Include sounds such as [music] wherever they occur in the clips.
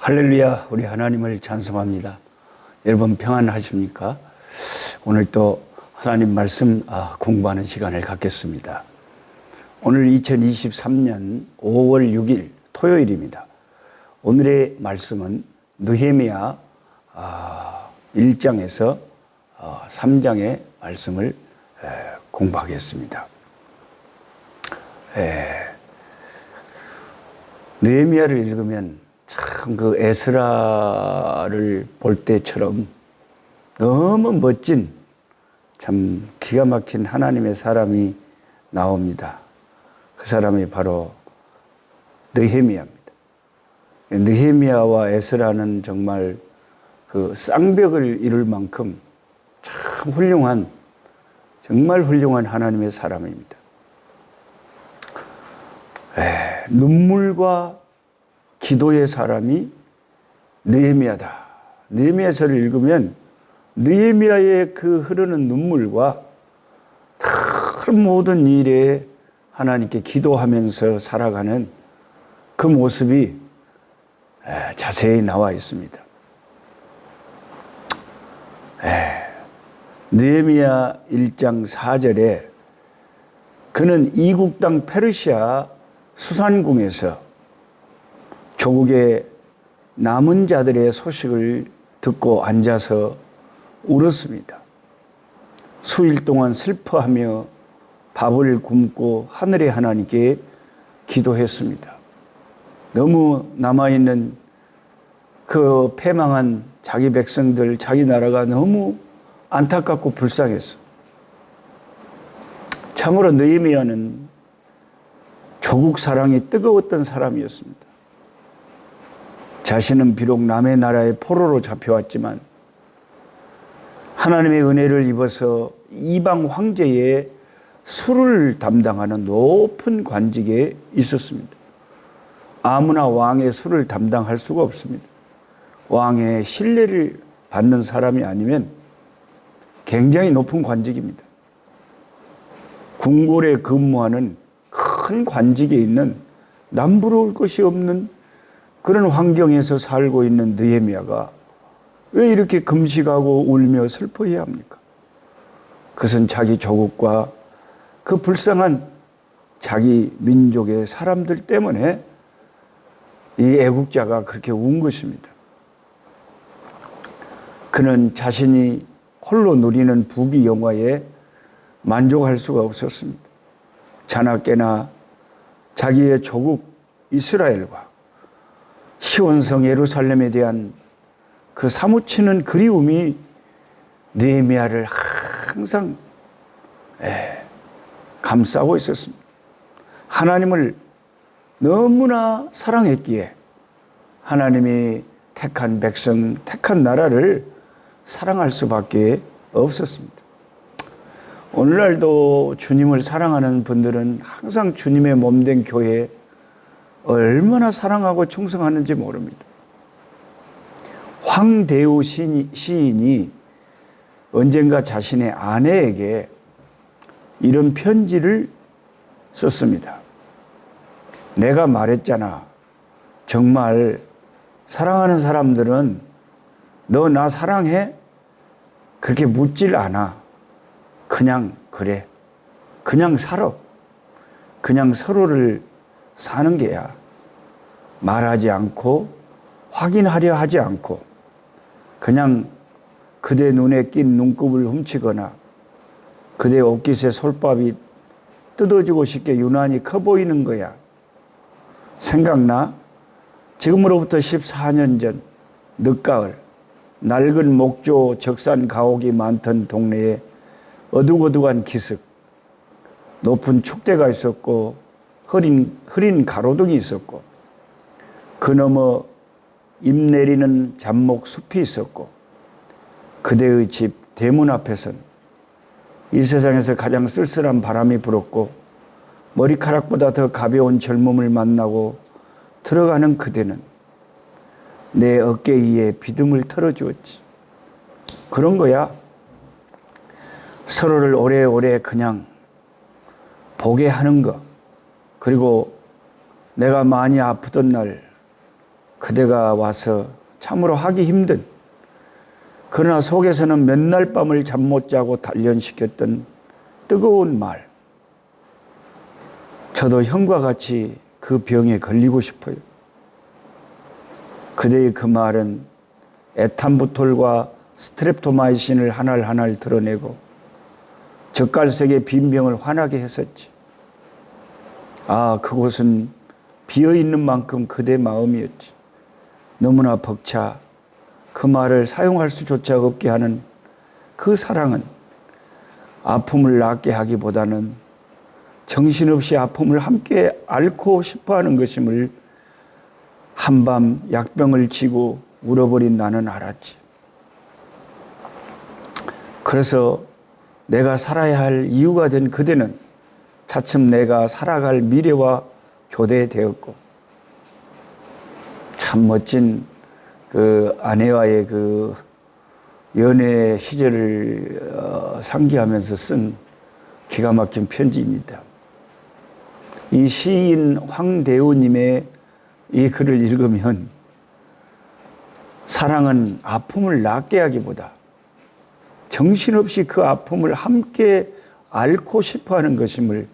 할렐루야, 우리 하나님을 찬송합니다. 여러분 평안하십니까? 오늘 또 하나님 말씀 아, 공부하는 시간을 갖겠습니다. 오늘 2023년 5월 6일 토요일입니다. 오늘의 말씀은 느헤미야 1장에서 3장의 말씀을 공부하겠습니다. 느헤미야를 읽으면 참 그 에스라를 볼 때처럼 너무 멋진 참 기가 막힌 하나님의 사람이 나옵니다. 그 사람이 바로 느헤미야입니다. 느헤미야와 에스라는 정말 그 쌍벽을 이룰 만큼 참 훌륭한 정말 훌륭한 하나님의 사람입니다. 에, 눈물과 기도의 사람이 느헤미야다. 느헤미야서를 읽으면 느헤미야의 그 흐르는 눈물과 큰 모든 일에 하나님께 기도하면서 살아가는 그 모습이 자세히 나와 있습니다. 느헤미야 1장 4절에 그는 이국 땅 페르시아 수산궁에서 조국의 남은 자들의 소식을 듣고 앉아서 울었습니다. 수일 동안 슬퍼하며 밥을 굶고 하늘의 하나님께 기도했습니다. 너무 남아있는 그 패망한 자기 백성들, 자기 나라가 너무 안타깝고 불쌍했어. 참으로 느헤미야는 조국 사랑이 뜨거웠던 사람이었습니다. 자신은 비록 남의 나라의 포로로 잡혀왔지만 하나님의 은혜를 입어서 이방 황제의 술을 담당하는 높은 관직에 있었습니다. 아무나 왕의 술을 담당할 수가 없습니다. 왕의 신뢰를 받는 사람이 아니면 굉장히 높은 관직입니다. 궁궐에 근무하는 큰 관직에 있는 남부러울 것이 없는 그런 환경에서 살고 있는 느헤미야가 왜 이렇게 금식하고 울며 슬퍼해야 합니까? 그것은 자기 조국과 그 불쌍한 자기 민족의 사람들 때문에 이 애국자가 그렇게 운 것입니다. 그는 자신이 홀로 누리는 부귀 영화에 만족할 수가 없었습니다. 자나깨나 자기의 조국 이스라엘과 시온성 예루살렘에 대한 그 사무치는 그리움이 느헤미야를 항상 에, 감싸고 있었습니다. 하나님을 너무나 사랑했기에 하나님이 택한 백성, 택한 나라를 사랑할 수밖에 없었습니다. 오늘날도 주님을 사랑하는 분들은 항상 주님의 몸된 교회에 얼마나 사랑하고 충성하는지 모릅니다. 황대우 시인이 언젠가 자신의 아내에게 이런 편지를 썼습니다. 내가 말했잖아. 정말 사랑하는 사람들은 너 나 사랑해? 그렇게 묻질 않아. 그냥 그래. 그냥 살아. 그냥 서로를 사는 게야. 말하지 않고 확인하려 하지 않고 그냥 그대 눈에 낀 눈곱을 훔치거나 그대 옷깃에 솔밥이 뜯어지고 싶게 유난히 커 보이는 거야. 생각나? 지금으로부터 14년 전 늦가을 낡은 목조 적산 가옥이 많던 동네에 어둑어둑한 기슭 높은 축대가 있었고 흐린, 흐린 가로등이 있었고 그 너머 잎 내리는 잡목 숲이 있었고 그대의 집 대문 앞에선 이 세상에서 가장 쓸쓸한 바람이 불었고 머리카락보다 더 가벼운 젊음을 만나고 들어가는 그대는 내 어깨 위에 비듬을 털어주었지. 그런 거야. 서로를 오래오래 그냥 보게 하는 거. 그리고 내가 많이 아프던 날 그대가 와서 참으로 하기 힘든 그러나 속에서는 맨날 밤을 잠 못 자고 단련시켰던 뜨거운 말. 저도 형과 같이 그 병에 걸리고 싶어요. 그대의 그 말은 에탄부톨과 스트랩토마이신을 하나를 하나를 드러내고 젓갈색의 빈병을 환하게 했었지. 아, 그곳은 비어 있는 만큼 그대 마음이었지. 너무나 벅차 그 말을 사용할 수조차 없게 하는 그 사랑은 아픔을 낫게 하기보다는 정신없이 아픔을 함께 앓고 싶어 하는 것임을 한밤 약병을 지고 울어버린 나는 알았지. 그래서 내가 살아야 할 이유가 된 그대는 차츰 내가 살아갈 미래와 교대되었고 참 멋진 그 아내와의 그 연애 시절을 어, 상기하면서 쓴 기가 막힌 편지입니다. 이 시인 황대우님의 이 글을 읽으면 사랑은 아픔을 낫게 하기보다 정신없이 그 아픔을 함께 앓고 싶어 하는 것임을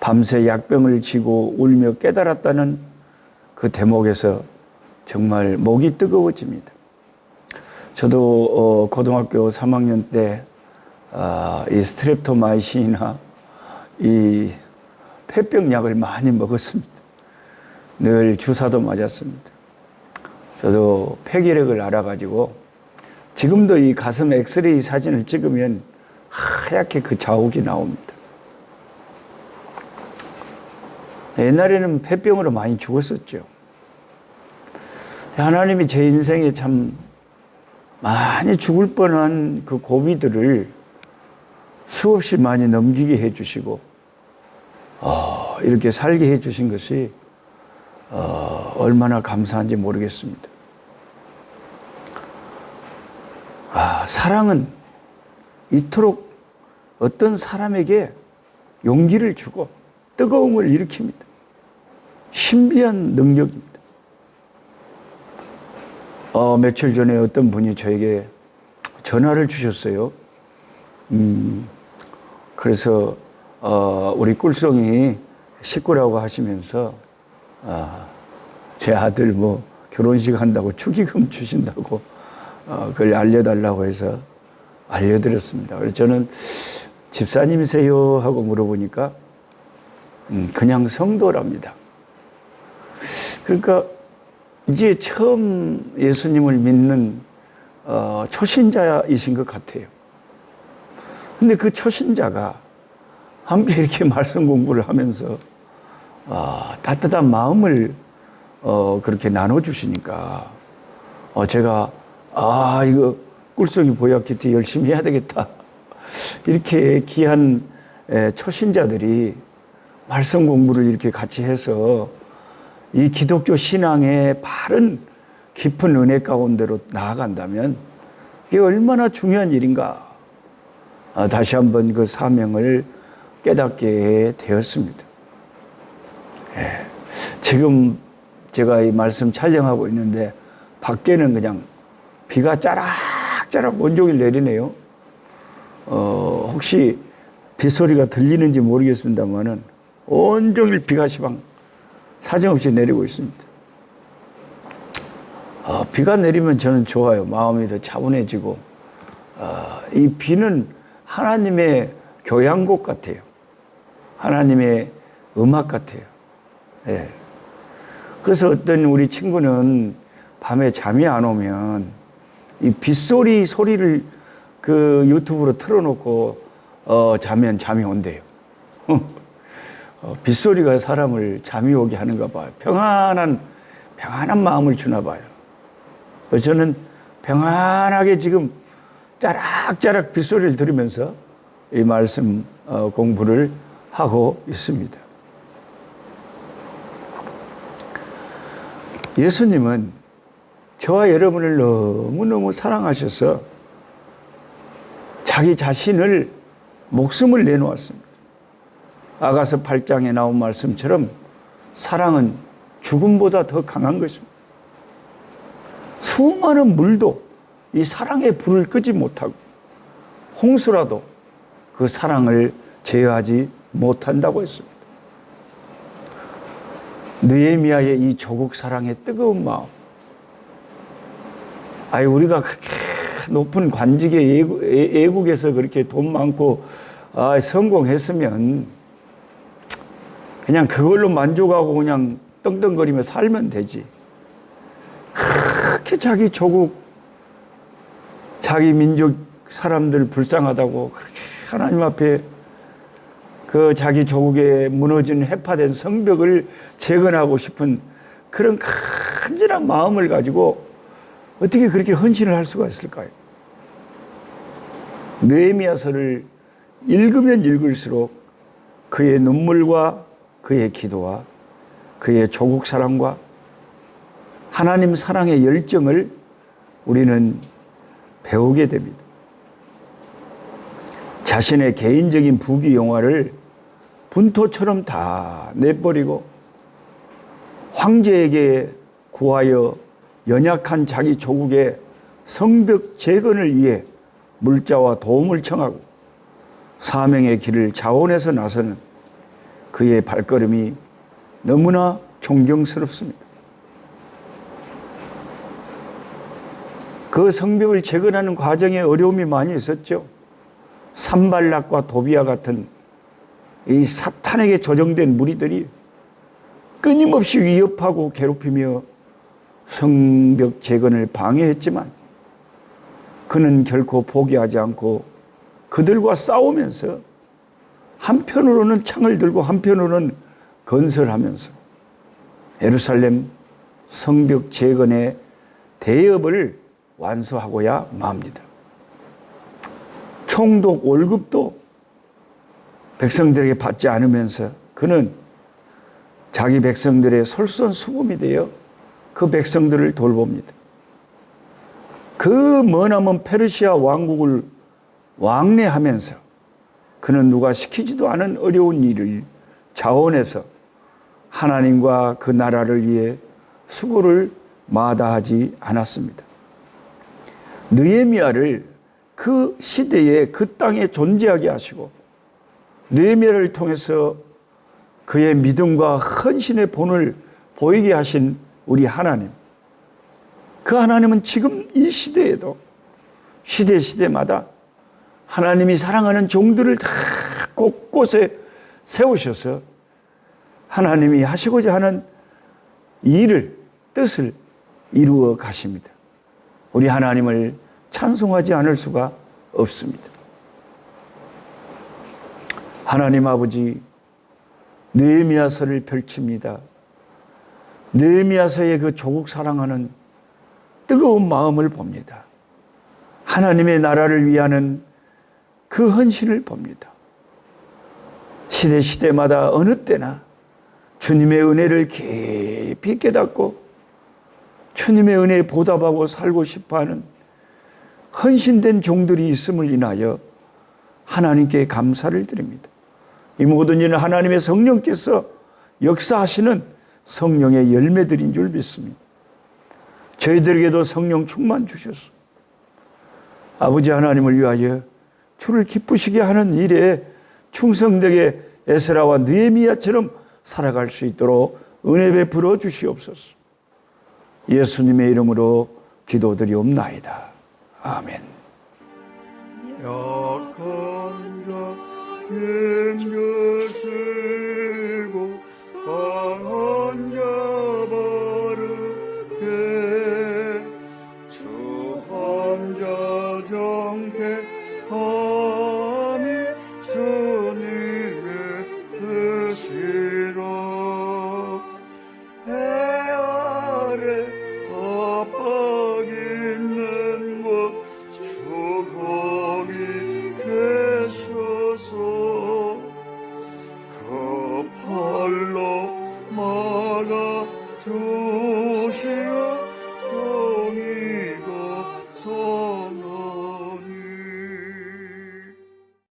밤새 약병을 지고 울며 깨달았다는 그 대목에서 정말 목이 뜨거워집니다. 저도 어, 고등학교 3학년 때 아, 이 스트랩토마이신이나 이 폐병약을 많이 먹었습니다. 늘 주사도 맞았습니다. 저도 폐기력을 알아가지고 지금도 이 가슴 엑스레이 사진을 찍으면 하얗게 그 자욱이 나옵니다. 옛날에는 폐병으로 많이 죽었었죠. 하나님이 제 인생에 참 많이 죽을 뻔한 그 고비들을 수없이 많이 넘기게 해주시고, 어, 이렇게 살게 해주신 것이 어, 얼마나 감사한지 모르겠습니다. 아, 사랑은 이토록 어떤 사람에게 용기를 주고 뜨거움을 일으킵니다. 신비한 능력입니다. 어, 며칠 전에 어떤 분이 저에게 전화를 주셨어요. 음, 그래서 어, 우리 꿀송이 식구라고 하시면서 아, 제 아들 뭐 결혼식 한다고 축의금 주신다고 어, 그걸 알려달라고 해서 알려드렸습니다. 그래서 저는 집사님이세요 하고 물어보니까 음, 그냥 성도랍니다. 그러니까 이제 처음 예수님을 믿는 어, 초신자이신 것 같아요. 근데 그 초신자가 함께 이렇게 [laughs] 말씀 공부를 하면서 어, 따뜻한 마음을 어, 그렇게 나눠주시니까 어, 제가 아 이거 꿀송이 보약기트 열심히 해야 되겠다 [laughs] 이렇게 귀한 에, 초신자들이 말씀 공부를 이렇게 같이 해서 이 기독교 신앙의 바른 깊은 은혜 가운데로 나아간다면 이게 얼마나 중요한 일인가 아, 다시 한번 그 사명을 깨닫게 되었습니다. 예. 지금 제가 이 말씀 촬영하고 있는데 밖에는 그냥 비가 짜락짜락 온종일 내리네요. 어, 혹시 빗소리가 들리는지 모르겠습니다만은 온종일 비가 시방 사정없이 내리고 있습니다. 어, 비가 내리면 저는 좋아요. 마음이 더 차분해지고 어, 이 비는 하나님의 교향곡 같아요. 하나님의 음악 같아요. 예. 그래서 어떤 우리 친구는 밤에 잠이 안 오면 이 빗소리 소리를 그 유튜브로 틀어놓고 어, 자면 잠이 온대요. 어, 빗소리가 사람을 잠이 오게 하는가 봐요. 평안한 평안한 마음을 주나 봐요. 저는 평안하게 지금 짜락짜락 빗소리를 들으면서 이 말씀 어, 공부를 하고 있습니다. 예수님은 저와 여러분을 너무너무 사랑하셔서 자기 자신을 목숨을 내놓았습니다. 아가서 8장에 나온 말씀처럼 사랑은 죽음보다 더 강한 것입니다. 수많은 물도 이 사랑의 불을 끄지 못하고 홍수라도 그 사랑을 제어하지 못한다고 했습니다. 느헤미야의 이 조국 사랑의 뜨거운 마음. 아이 우리가 그렇게 높은 관직의 애국에서 그렇게 돈 많고 아, 성공했으면 그냥 그걸로 만족하고 그냥 떵떵거리며 살면 되지. 그렇게 자기 조국, 자기 민족 사람들 불쌍하다고 그렇게 하나님 앞에 그 자기 조국에 무너진 해파된 성벽을 재건하고 싶은 그런 간절한 마음을 가지고 어떻게 그렇게 헌신을 할 수가 있을까요? 느헤미야서를 읽으면 읽을수록 그의 눈물과 그의 기도와 그의 조국 사랑과 하나님 사랑의 열정을 우리는 배우게 됩니다. 자신의 개인적인 부귀 영화를 분토처럼 다 내버리고 황제에게 구하여 연약한 자기 조국의 성벽 재건을 위해 물자와 도움을 청하고 사명의 길을 자원해서 나서는 그의 발걸음이 너무나 존경스럽습니다. 그 성벽을 재건하는 과정에 어려움이 많이 있었죠. 산발락과 도비아 같은 이 사탄에게 조정된 무리들이 끊임없이 위협하고 괴롭히며 성벽 재건을 방해했지만 그는 결코 포기하지 않고 그들과 싸우면서 한편으로는 창을 들고 한편으로는 건설하면서 예루살렘 성벽 재건의 대업을 완수하고야 맙니다. 총독 월급도 백성들에게 받지 않으면서 그는 자기 백성들의 솔선수범이 되어 그 백성들을 돌봅니다. 그 머나먼 페르시아 왕국을 왕래하면서 그는 누가 시키지도 않은 어려운 일을 자원해서 하나님과 그 나라를 위해 수고를 마다하지 않았습니다. 느헤미야를 그 시대에 그 땅에 존재하게 하시고 느헤미야를 통해서 그의 믿음과 헌신의 본을 보이게 하신 우리 하나님. 그 하나님은 지금 이 시대에도 시대 시대마다 하나님이 사랑하는 종들을 다 곳곳에 세우셔서 하나님이 하시고자 하는 일을 뜻을 이루어 가십니다. 우리 하나님을 찬송하지 않을 수가 없습니다. 하나님 아버지 느헤미야서를 펼칩니다. 느헤미야서의 그 조국 사랑하는 뜨거운 마음을 봅니다. 하나님의 나라를 위하는 그 헌신을 봅니다. 시대 시대마다 어느 때나 주님의 은혜를 깊이 깨닫고 주님의 은혜에 보답하고 살고 싶어하는 헌신된 종들이 있음을 인하여 하나님께 감사를 드립니다. 이 모든 일은 하나님의 성령께서 역사하시는 성령의 열매들인 줄 믿습니다. 저희들에게도 성령 충만 주셔서 아버지 하나님을 위하여 주를 기쁘시게 하는 일에 충성되게 에스라와 느헤미야처럼 살아갈 수 있도록 은혜 베풀어 주시옵소서. 예수님의 이름으로 기도드리옵나이다. 아멘. 약한 자 힘주시